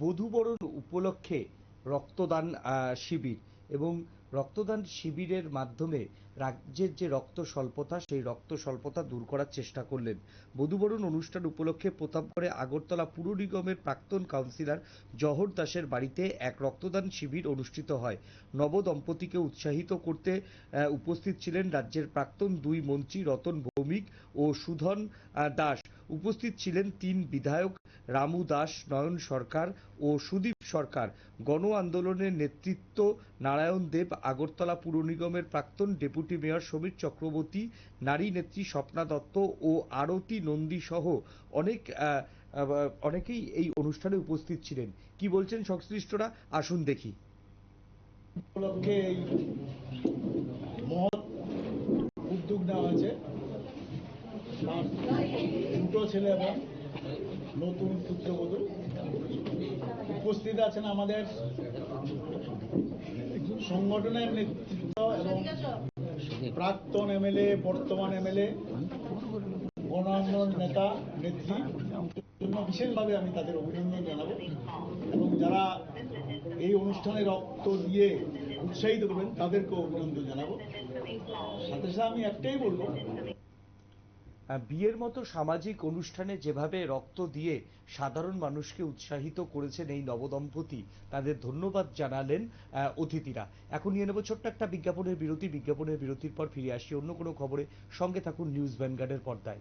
বধূবরণ উপলক্ষে রক্তদান শিবির এবং রক্তদান শিবিরের মাধ্যমে রাজ্যের যে রক্ত স্বল্পতা সেই রক্ত স্বল্পতা দূর করার চেষ্টা করলেন। বধুবরণ অনুষ্ঠান উপলক্ষে প্রতাপগড়ে আগরতলা পুর নিগমের প্রাক্তন কাউন্সিলর জহর দাসের বাড়িতে এক রক্তদান শিবির অনুষ্ঠিত হয়। নবদম্পতিকে উৎসাহিত করতে উপস্থিত ছিলেন রাজ্যের প্রাক্তন দুই মন্ত্রী রতন ভৌমিক ও সুধন দাস। উপস্থিত ছিলেন তিন বিধায়ক রামু দাস, নয়ন সরকার ও সুদীপ সরকার। গণ আন্দোলনের নেতৃত্ব নারায়ণ দেব, আগরতলা পুর নিগমের প্রাক্তন ডেপুটি মেয়র সমীর চক্রবর্তী, নারী নেত্রী স্বপ্না দত্ত ও আরতি নন্দী সহ অনেক অনেকেই এই অনুষ্ঠানে উপস্থিত ছিলেন। কি বলছেন সংশ্লিষ্টরা? আসুন দেখি। ছেলে এবং নতুন পুত্রবধূ উপস্থিত আছেন আমাদের সংগঠনের নেতৃত্ব এবং প্রাক্তন এমএলএ, বর্তমান এমএলএ গণ নেতা, নেত্রী। জন্য বিশেষভাবে আমি তাদের অভিনন্দন জানাব এবং যারা এই অনুষ্ঠানে রক্ত দিয়ে উৎসাহিত করবেন, তাদেরকেও অভিনন্দন জানাব। সাথে সাথে আমি একটাই বলব বিয়ের মতো সামাজিক অনুষ্ঠানে যেভাবে রক্ত দিয়ে সাধারণ মানুষকে উৎসাহিত করেছেন এই নবদম্পতি, তাদের ধন্যবাদ জানালেন অতিথিরা। এখন নিয়ে নেব ছোট্ট একটা বিজ্ঞাপনের বিরতি। বিজ্ঞাপনের বিরতির পর ফিরে আসি অন্য কোনো খবরে। সঙ্গে থাকুন নিউজ ভ্যানগার্ডের পর্দায়।